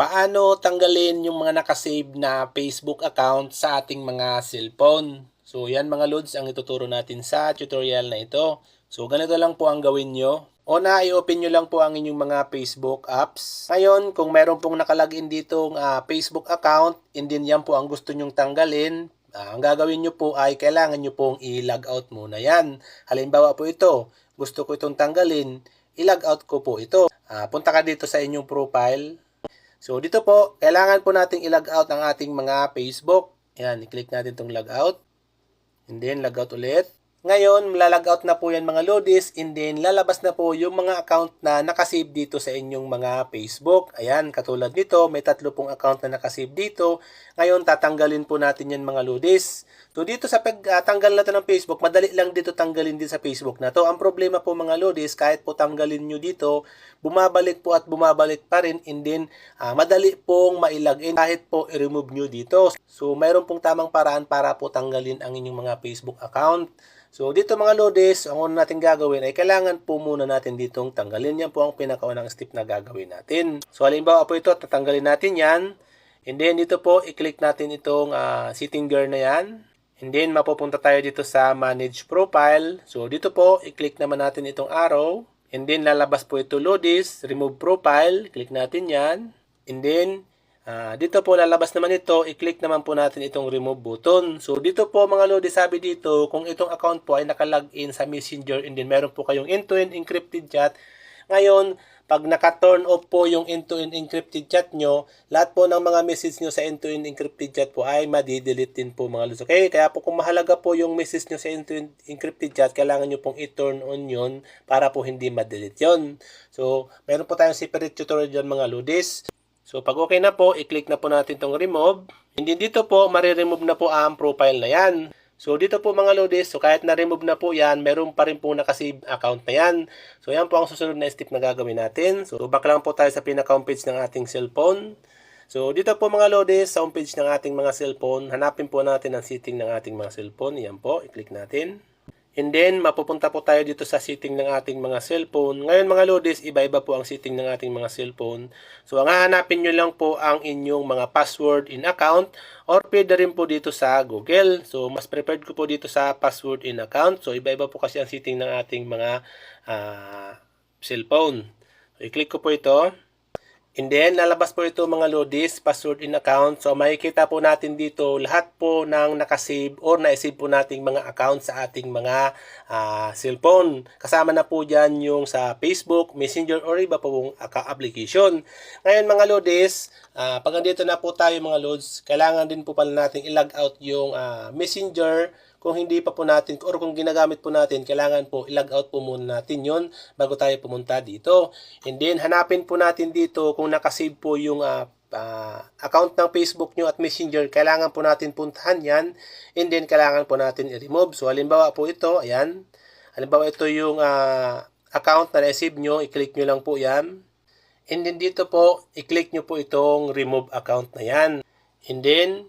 Paano tanggalin yung mga nakasave na Facebook account sa ating mga cellphone? So yan mga lods ang ituturo natin sa tutorial na ito. So ganito lang po ang gawin nyo. Una, i-open nyo lang po ang inyong mga Facebook apps. Ngayon, kung meron pong nakalagin ditong ah, Facebook account, and then yan po ang gusto nyong tanggalin, ah, ang gagawin nyo po ay kailangan nyo pong i-log out muna yan. Halimbawa po ito, gusto ko itong tanggalin, i-log out ko po ito. Ah, punta ka dito sa inyong profile, So, dito po, kailangan po nating i-log out ang ating mga Facebook. Ayan, i-click natin itong log out. And then, log out ulit. Ngayon, lalog out na po yan mga lodis. And then, lalabas na po yung mga account na nakasave dito sa inyong mga Facebook. Ayan, katulad nito, may tatlo pong account na nakasave dito. Ngayon, tatanggalin po natin yan mga lodis. So, dito sa pagtanggal natin ng Facebook, madali lang dito tanggalin din sa Facebook na to. Ang problema po mga lodis, kahit po tanggalin nyo dito, bumabalik po at bumabalik pa rin. And then, ah, madali pong mailagin kahit po i-remove nyo dito. So, mayroon pong tamang paraan para po tanggalin ang inyong mga Facebook account. So, dito mga lodis, ang una natin gagawin ay kailangan po muna natin ditong tanggalin. Yan po ang pinakaunang step na gagawin natin. So, halimbawa po ito, tatanggalin natin yan. And then, dito po, i-click natin itong ah, setting gear na yan. And then, mapupunta tayo dito sa Manage Profile. So, dito po, i-click naman natin itong arrow. And then, lalabas po ito Lodis, Remove Profile. Click natin yan. And then, ah, dito po lalabas naman ito, i-click naman po natin itong remove button. So, dito po mga Lodi, sabi dito, kung itong account po ay nakalagin sa Messenger and then meron po kayong end-to-end encrypted chat, ngayon, pag naka-turn off po yung end-to-end encrypted chat nyo, lahat po ng mga message nyo sa end-to-end encrypted chat po ay madidelete din po mga Lods. Okay? Kaya po kung mahalaga po yung message nyo sa end-to-end encrypted chat, kailangan nyo pong i-turn on yun para po hindi ma-delete yun. So, meron po tayong separate tutorial dyan mga Ludis. So, pag okay na po, i-click na po natin itong remove. Hindi dito po, mariremove na po ang profile na yan. So, dito po mga lodis, so kahit na-remove na po yan, meron pa rin po nakasave account na yan. So, yan po ang susunod na step na gagawin natin. So, back lang po tayo sa pinaka-homepage ng ating cellphone. So, dito po mga lodis, sa homepage ng ating mga cellphone, hanapin po natin ang setting ng ating mga cellphone. Yan po, i-click natin. And then, mapupunta po tayo dito sa setting ng ating mga cellphone. Ngayon mga lodis, iba-iba po ang setting ng ating mga cellphone. So, ang hahanapin nyo lang po ang inyong mga password in account or pwede rin po dito sa Google. So, mas preferred ko po dito sa password in account. So, iba-iba po kasi ang setting ng ating mga ah, cellphone. So, i-click ko po ito. And then, lalabas po ito mga lodis, password in account. So, makikita po natin dito lahat po ng nakasave or na-save po nating mga account sa ating mga ah, cellphone. Kasama na po dyan yung sa Facebook, Messenger, or iba po pong application. Ngayon mga lodis, ah, pag andito na po tayo mga lods, kailangan din po pala natin i-log out yung ah, Messenger, kung hindi pa po natin or kung ginagamit po natin, kailangan po i-log out po muna natin yon bago tayo pumunta dito. And then hanapin po natin dito kung nakasave po yung ah, ah, account ng Facebook nyo at Messenger, kailangan po natin puntahan yan and then kailangan po natin i-remove. So halimbawa po ito, ayan. Halimbawa ito yung ah, account na na-save nyo, i-click nyo lang po yan. And then dito po, i-click nyo po itong remove account na yan. And then,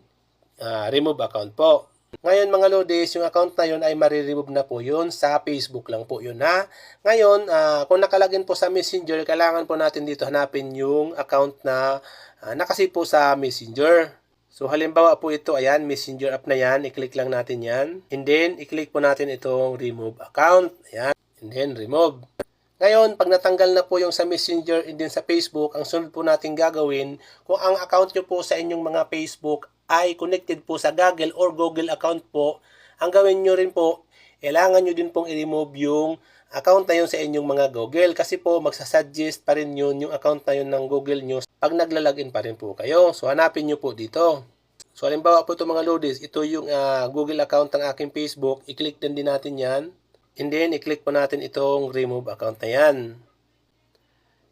ah, remove account po. Ngayon mga lodis, yung account na yun ay mariremove na po yun sa Facebook lang po yun ha. Ngayon, ah, kung nakalagin po sa Messenger, kailangan po natin dito hanapin yung account na uh, nakasave po sa Messenger. So halimbawa po ito, ayan, Messenger app na yan, i-click lang natin yan. And then, i-click po natin itong remove account. Ayan, and then remove. Ngayon, pag natanggal na po yung sa Messenger and then sa Facebook, ang sunod po natin gagawin, kung ang account nyo po sa inyong mga Facebook ay connected po sa Google or Google account po, ang gawin nyo rin po, kailangan nyo din pong i-remove yung account na yun sa inyong mga Google kasi po magsasuggest pa rin yun yung account na yun ng Google nyo pag naglalagin pa rin po kayo. So hanapin nyo po dito. So halimbawa po ito mga lodis, ito yung ah, Google account ng aking Facebook, i-click din din natin yan. And then i-click po natin itong remove account na yan.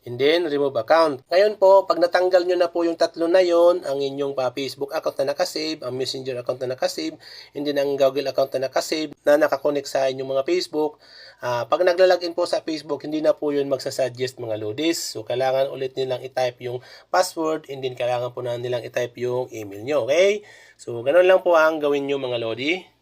And then, remove account. Ngayon po, pag natanggal nyo na po yung tatlo na yon, ang inyong pa Facebook account na nakasave, ang Messenger account na nakasave, and then ang Google account na nakasave, na nakakonect sa inyong mga Facebook, ah, pag naglalagin po sa Facebook, hindi na po yun magsasuggest mga lodis. So, kailangan ulit nilang i-type yung password, and then kailangan po na nilang i-type yung email nyo, okay? So, ganun lang po ang gawin nyo mga lodi.